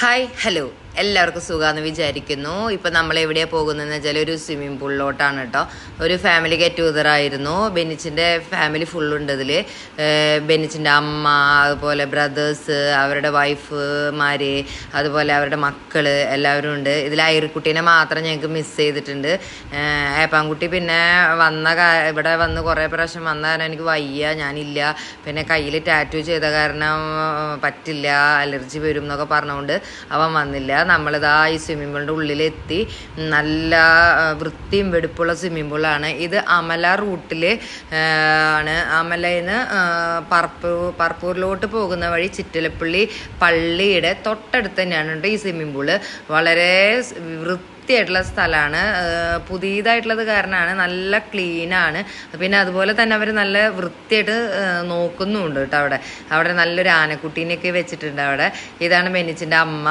Hi, hello. എല്ലാവർക്കും സുഖമാണെന്ന് വിചാരിക്കുന്നു. ഇപ്പം നമ്മൾ എവിടെയാണ് പോകുന്നതെന്ന് വെച്ചാൽ ഒരു സ്വിമ്മിംഗ് പൂളിലോട്ടാണ് കേട്ടോ ഒരു ഫാമിലി ഗെറ്റ് ടുഗദർ ആയിരുന്നു. ബെനിച്ചിന്റെ ഫാമിലി ഫുള്ളുണ്ട് ഇതിൽ ബെനിച്ചിന്റെ അമ്മ അതുപോലെ ബ്രദേഴ്സ് അവരുടെ വൈഫ്മാർ അതുപോലെ അവരുടെ മക്കൾ എല്ലാവരും ഉണ്ട്. ഇതിൽ ഐറിക്കുട്ടീനെ മാത്രം ഞങ്ങൾക്ക് മിസ് ചെയ്തിട്ടുണ്ട്. ഏപ്പാൻകുട്ടി പിന്നെ വന്ന ഇവിടെ വന്ന് കുറേ പ്രാവശ്യം വന്ന കാരണം എനിക്ക് വയ്യ ഞാനില്ല. പിന്നെ കയ്യിൽ ടാറ്റു ചെയ്ത കാരണം പറ്റില്ല അലർജി വരും എന്നൊക്കെ പറഞ്ഞുകൊണ്ട് അവൻ വന്നില്ല. നമ്മളിതാ ഈ സ്വിമ്മിംഗ് പൂളിന്റെ ഉള്ളിലെത്തി. നല്ല വൃത്തിയും വെടുപ്പുള്ള സ്വിമ്മിംഗ് പൂളാണ് ഇത് അമല റൂട്ടിൽ ആണ്. അമലയിൽ നിന്ന് പറപ്പൂർ പറപ്പൂരിലോട്ട് പോകുന്ന വഴി ചിറ്റലപ്പള്ളി പള്ളിയുടെ തൊട്ടടുത്ത് തന്നെയാണ് ഈ സ്വിമ്മിംഗ് പൂൾ വളരെ സ് വൃത്തിയായിട്ടുള്ള സ്ഥലമാണ് പുതിയതായിട്ടുള്ളത് കാരണമാണ്. നല്ല ക്ലീനാണ് പിന്നെ അതുപോലെ തന്നെ അവർ നല്ല വൃത്തിയായിട്ട് നോക്കുന്നുമുണ്ട് കേട്ടോ അവിടെ. അവിടെ നല്ലൊരു ആനക്കുട്ടീനെയൊക്കെ വെച്ചിട്ടുണ്ട് അവിടെ. ഇതാണ് മെനിച്ചിന്റെ അമ്മ.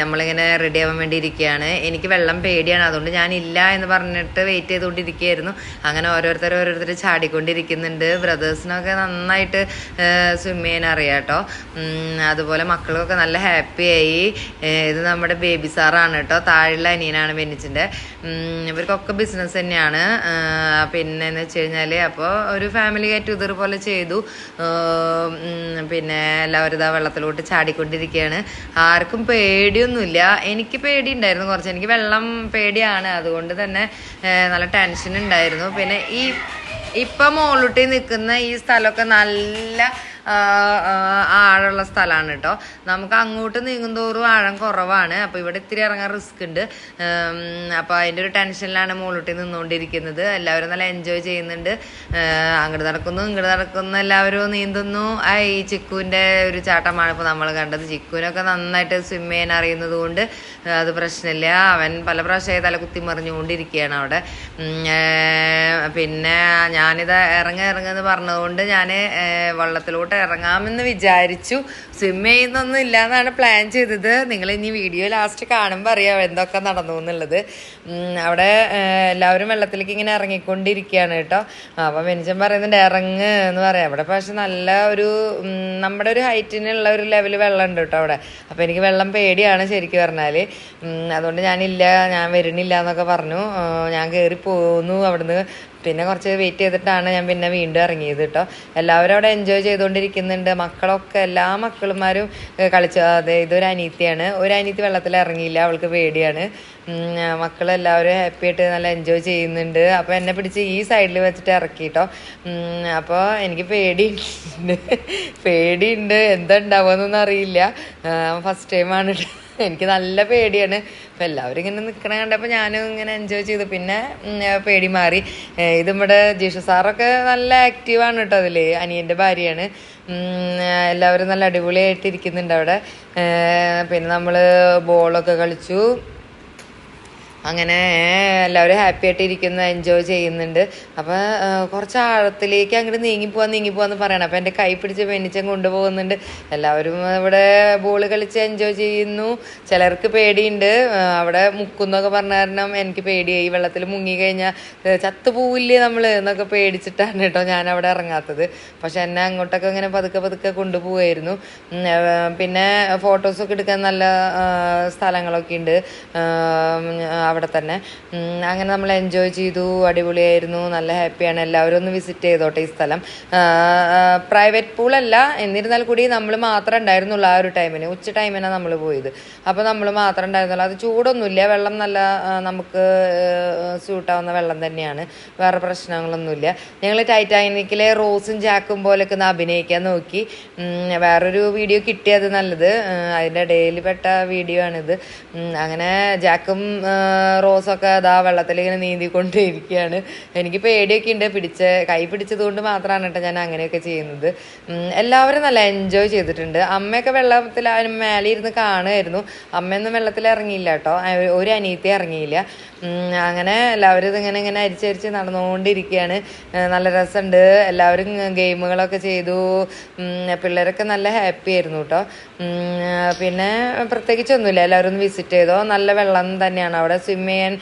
നമ്മളിങ്ങനെ റെഡി ആവാൻ വേണ്ടി ഇരിക്കുകയാണ്. എനിക്ക് വെള്ളം പേടിയാണ്. അതുകൊണ്ട് ഞാൻ ഇല്ല എന്ന് പറഞ്ഞിട്ട് വെയിറ്റ് ചെയ്തുകൊണ്ടിരിക്കുകയായിരുന്നു. അങ്ങനെ ഓരോരുത്തർ ഓരോരുത്തർ ചാടിക്കൊണ്ടിരിക്കുന്നുണ്ട്. ബ്രദേഴ്സിനൊക്കെ നന്നായിട്ട് സ്വിം ചെയ്യാൻ അറിയാം കേട്ടോ. ഉം, അതുപോലെ മക്കളൊക്കെ നല്ല ഹാപ്പിയായി ഇത് നമ്മുടെ ബേബി സാറാണ് കേട്ടോ. താഴെയുള്ള അനിയനാണ് ബെന്നിച്ചിന്റെ ഇവർക്കൊക്കെ ബിസിനസ് തന്നെയാണ്. പിന്നെ എന്ന് വെച്ച് കഴിഞ്ഞാൽ അപ്പോൾ ഒരു ഫാമിലി ഗെറ്റ് ടുഗദർ പോലെ ചെയ്തു. പിന്നെ എല്ലാവരും ഇതാ വെള്ളത്തിലോട്ട് ചാടിക്കൊണ്ടിരിക്കുകയാണ് ആർക്കും പേടിയൊന്നുമില്ല. എനിക്ക് പേടി ഉണ്ടായിരുന്നു കുറച്ച്. എനിക്ക് വെള്ളം പേടിയാണ്. അതുകൊണ്ട് തന്നെ നല്ല ടെൻഷൻ ഉണ്ടായിരുന്നു. പിന്നെ ഈ ഇപ്പം മോളൂട്ടി നിൽക്കുന്ന ഈ സ്ഥലമൊക്കെ നല്ല ആഴമുള്ള സ്ഥലമാണ് കേട്ടോ നമുക്ക് അങ്ങോട്ട് നീങ്ങുന്തോറും ആഴം കുറവാണ്. അപ്പോൾ ഇവിടെ ഇത്തിരി ഇറങ്ങാൻ റിസ്ക് ഉണ്ട്. അപ്പോൾ അതിന്റെ ഒരു ടെൻഷനിലാണ് മുകളിലോട്ട് നിന്നുകൊണ്ടിരിക്കുന്നത്. എല്ലാവരും നല്ല എൻജോയ് ചെയ്യുന്നുണ്ട്. അങ്ങോട്ട് നടക്കുന്നു ഇങ്ങോട്ട് നടക്കുന്നു. എല്ലാവരും നീന്തുന്നു. ഈ ചിക്കുവിന്റെ ഒരു ചാട്ടമാണ് ഇപ്പോൾ നമ്മൾ കണ്ടത്. ചിക്കുവിനൊക്കെ നന്നായിട്ട് സ്വിം ചെയ്യാൻ അറിയുന്നത് കൊണ്ട് അത് പ്രശ്നമില്ല. അവൻ പല പ്രാവശ്യമായി തല കുത്തി മറിഞ്ഞുകൊണ്ടിരിക്കുകയാണ് അവിടെ. പിന്നെ ഞാനിത് ഇറങ്ങി ഇറങ്ങുമെന്ന് പറഞ്ഞതുകൊണ്ട് ഞാൻ വെള്ളത്തിലോട്ട് ഇറങ്ങാമെന്ന് വിചാരിച്ചു. സ്വിം ചെയ്യുന്നൊന്നും ഇല്ല എന്നാണ് പ്ലാൻ ചെയ്തത്. നിങ്ങൾ ഇനി വീഡിയോ ലാസ്റ്റ് കാണുമ്പോൾ അറിയാം എന്തൊക്കെ നടന്നു എന്നുള്ളത്. അവിടെ എല്ലാവരും വെള്ളത്തിലേക്ക് ഇങ്ങനെ ഇറങ്ങിക്കൊണ്ടിരിക്കുകയാണ് കേട്ടോ. അപ്പം മെനിച്ചൻ പറയുന്നുണ്ട് ഇറങ്ങ് എന്ന് പറയാം. അവിടെ പക്ഷെ നല്ല ഒരു നമ്മുടെ ഒരു ഹൈറ്റിനുള്ള ഒരു ലെവൽ വെള്ളം ഉണ്ട് കേട്ടോ അവിടെ. അപ്പം എനിക്ക് വെള്ളം പേടിയാണ് ശരിക്കും പറഞ്ഞാൽ അതുകൊണ്ട് ഞാനില്ല ഞാൻ വരുന്നില്ല എന്നൊക്കെ പറഞ്ഞു. ഞാൻ കയറി പോന്നു അവിടുന്ന്. പിന്നെ കുറച്ച് വെയിറ്റ് ചെയ്തിട്ടാണ് ഞാൻ പിന്നെ വീണ്ടും ഇറങ്ങിയത് കേട്ടോ. എല്ലാവരും അവിടെ എൻജോയ് ചെയ്തുകൊണ്ടിരിക്കുന്നുണ്ട് മക്കളൊക്കെ എല്ലാ മക്കളുമാരും കളിച്ചു അതെ ഇതൊരു അനീത്തിയാണ് ഒരു അനീത്തി വെള്ളത്തിൽ ഇറങ്ങിയില്ല. അവൾക്ക് പേടിയാണ്. മക്കളെല്ലാവരും ഹാപ്പി ആയിട്ട് നല്ല എൻജോയ് ചെയ്യുന്നുണ്ട്. അപ്പോൾ എന്നെ പിടിച്ച് ഈ സൈഡിൽ വെച്ചിട്ട് ഇറക്കിട്ടോ. അപ്പോൾ എനിക്ക് പേടിയുണ്ട്. പേടിയുണ്ട്. എന്താ ഉണ്ടാവുകയെന്നൊന്നും അറിയില്ല. ഫസ്റ്റ് ടൈമാണ് എനിക്ക് നല്ല പേടിയാണ്. അപ്പം എല്ലാവരും ഇങ്ങനെ നിൽക്കണ കണ്ടപ്പോൾ ഞാനും ഇങ്ങനെ എൻജോയ് ചെയ്തു. പിന്നെ പേടി മാറി. ഇത് നമ്മുടെ ജീഷു സാറൊക്കെ നല്ല ആക്റ്റീവാണ് കേട്ടോ അതിൽ അനിയന്റെ ഭാര്യയാണ്. എല്ലാവരും നല്ല അടിപൊളിയായിട്ട് ഇരിക്കുന്നുണ്ട് അവിടെ പിന്നെ നമ്മൾ ബോളൊക്കെ കളിച്ചു. അങ്ങനെ എല്ലാവരും ഹാപ്പി ആയിട്ട് ഇരിക്കുന്നു എൻജോയ് ചെയ്യുന്നുണ്ട്. അപ്പോൾ കുറച്ച് ആഴത്തിലേക്ക് അങ്ങോട്ട് നീങ്ങി പോവാൻ നീങ്ങി പോവാന്ന് പറയണം. അപ്പോൾ എന്റെ കൈ പിടിച്ച് പെന്നിച്ചം കൊണ്ടുപോകുന്നുണ്ട്. എല്ലാവരും ഇവിടെ ബോൾ കളിച്ച് എൻജോയ് ചെയ്യുന്നു. ചിലർക്ക് പേടിയുണ്ട്. അവിടെ മുക്കുന്നൊക്കെ പറഞ്ഞ കാരണം എനിക്ക് പേടിയായി. വെള്ളത്തിൽ മുങ്ങി കഴിഞ്ഞാൽ ചത്തു പോവില്ലേ നമ്മൾ എന്നൊക്കെ പേടിച്ചിട്ടാണ് കേട്ടോ ഞാൻ അവിടെ ഇറങ്ങാത്തത്. പക്ഷെ എന്നെ അങ്ങോട്ടൊക്കെ ഇങ്ങനെ പതുക്കെ പതുക്കെ കൊണ്ടുപോവായിരുന്നു. പിന്നെ ഫോട്ടോസൊക്കെ എടുക്കാൻ നല്ല സ്ഥലങ്ങളൊക്കെ ഉണ്ട്. അവിടെ തന്നെ. അങ്ങനെ നമ്മൾ എൻജോയ് ചെയ്തു അടിപൊളിയായിരുന്നു നല്ല ഹാപ്പിയാണ് എല്ലാവരും ഒന്ന് വിസിറ്റ് ചെയ്തോട്ടെ ഈ സ്ഥലം. പ്രൈവറ്റ് പൂളല്ല എന്നിരുന്നാൽ കൂടി നമ്മൾ മാത്രം ഉണ്ടായിരുന്നുള്ളൂ ആ ഒരു ടൈമിന് ഉച്ച ടൈമിനാണ് നമ്മൾ പോയത്. അപ്പോൾ നമ്മൾ മാത്രം ഉണ്ടായിരുന്നുള്ളൂ. അത് ചൂടൊന്നുമില്ല. വെള്ളം നല്ല നമുക്ക് സ്യൂട്ടാവുന്ന വെള്ളം തന്നെയാണ്. വേറെ പ്രശ്നങ്ങളൊന്നുമില്ല. ഞങ്ങൾ ടൈറ്റാനിക്കിലെ റോസും ജാക്കും പോലൊക്കെ ഒന്ന് അഭിനയിക്കാൻ നോക്കി. വേറൊരു വീഡിയോ കിട്ടിയത് നല്ലത്. അതിന്റെ ഇടയിൽ പെട്ട വീഡിയോ ആണിത്. അങ്ങനെ ജാക്കും റോസൊക്കെ അതാ വെള്ളത്തിൽ ഇങ്ങനെ നീന്തിക്കൊണ്ടിരിക്കുകയാണ് എനിക്ക് പേടിയൊക്കെ ഉണ്ട് പിടിച്ച് കൈ പിടിച്ചത് കൊണ്ട് മാത്രമാണ് കേട്ടോ ഞാൻ അങ്ങനെയൊക്കെ ചെയ്യുന്നത്. എല്ലാവരും നല്ല എൻജോയ് ചെയ്തിട്ടുണ്ട്. അമ്മയൊക്കെ വെള്ളത്തിൽ മേലെ ഇരുന്ന് കാണുമായിരുന്നു. അമ്മയൊന്നും വെള്ളത്തിൽ ഇറങ്ങിയില്ല കേട്ടോ. ഒരു അനിയത്തി ഇറങ്ങിയില്ല. അങ്ങനെ എല്ലാവരും ഇതിങ്ങനെ ഇങ്ങനെ അരിച്ചരിച്ച് നടന്നുകൊണ്ടിരിക്കുകയാണ്. നല്ല രസമുണ്ട്. എല്ലാവരും ഗെയിമുകളൊക്കെ ചെയ്തു. പിള്ളേരൊക്കെ നല്ല ഹാപ്പി ആയിരുന്നു കേട്ടോ. പിന്നെ പ്രത്യേകിച്ചൊന്നുമില്ല. എല്ലാവരും ഒന്ന് വിസിറ്റ് ചെയ്തോ. നല്ല വെള്ളം തന്നെയാണ്. അവിടെ സ്വിം ചെയ്യാൻ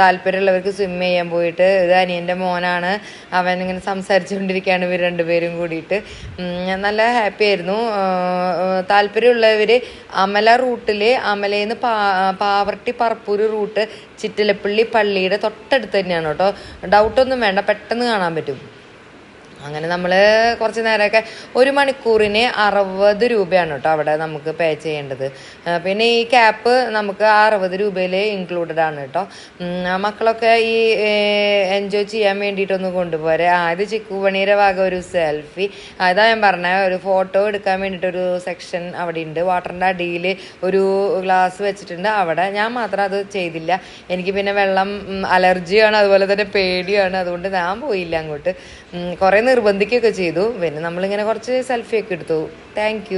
താല്പര്യമുള്ളവർക്ക് സ്വിം ചെയ്യാൻ പോയിട്ട്. ഇത് അനിയന്റെ മോനാണ്. അവൻ ഇങ്ങനെ സംസാരിച്ചുകൊണ്ടിരിക്കുകയാണ് ഇവർ രണ്ടുപേരും കൂടിയിട്ട്. നല്ല ഹാപ്പി ആയിരുന്നു. താല്പര്യമുള്ളവർ അമല റൂട്ടിൽ അമലയിൽ നിന്ന് പാ പാവർട്ടി പറപ്പൂര് റൂട്ട് ചിറ്റിലപ്പള്ളി പള്ളിയുടെ തൊട്ടടുത്ത് തന്നെയാണ് കേട്ടോ. ഡൗട്ടൊന്നും വേണ്ട പെട്ടെന്ന് കാണാൻ പറ്റും. അങ്ങനെ നമ്മൾ കുറച്ച് നേരമൊക്കെ ഒരു മണിക്കൂറിന് അറുപത് രൂപയാണ് കേട്ടോ അവിടെ നമുക്ക് പേ ചെയ്യേണ്ടത്. പിന്നെ ഈ ക്യാപ്പ് നമുക്ക് അറുപത് രൂപയിൽ ഇൻക്ലൂഡഡ് ആണ് കേട്ടോ. മക്കളൊക്കെ ഈ എൻജോയ് ചെയ്യാൻ വേണ്ടിയിട്ടൊന്ന് കൊണ്ടുപോരെ. ആദ്യം ചിക്കുപണിയുടെ ഭാഗം ഒരു സെൽഫി അതാ ഞാൻ പറഞ്ഞ ഒരു ഫോട്ടോ എടുക്കാൻ വേണ്ടിയിട്ടൊരു സെക്ഷൻ അവിടെ ഉണ്ട് വാട്ടറിന്റെ അടിയിൽ ഒരു ഗ്ലാസ് വെച്ചിട്ടുണ്ട്. അവിടെ ഞാൻ മാത്രം അത് ചെയ്തില്ല. എനിക്ക് പിന്നെ വെള്ളം അലർജിയാണ് അതുപോലെ തന്നെ പേടിയാണ്. അതുകൊണ്ട് ഞാൻ പോയില്ല അങ്ങോട്ട്. കുറേ നിർബന്ധിക്കുകയൊക്കെ ചെയ്തു. പിന്നെ നമ്മളിങ്ങനെ കുറച്ച് സെൽഫിയൊക്കെ എടുത്തു. താങ്ക്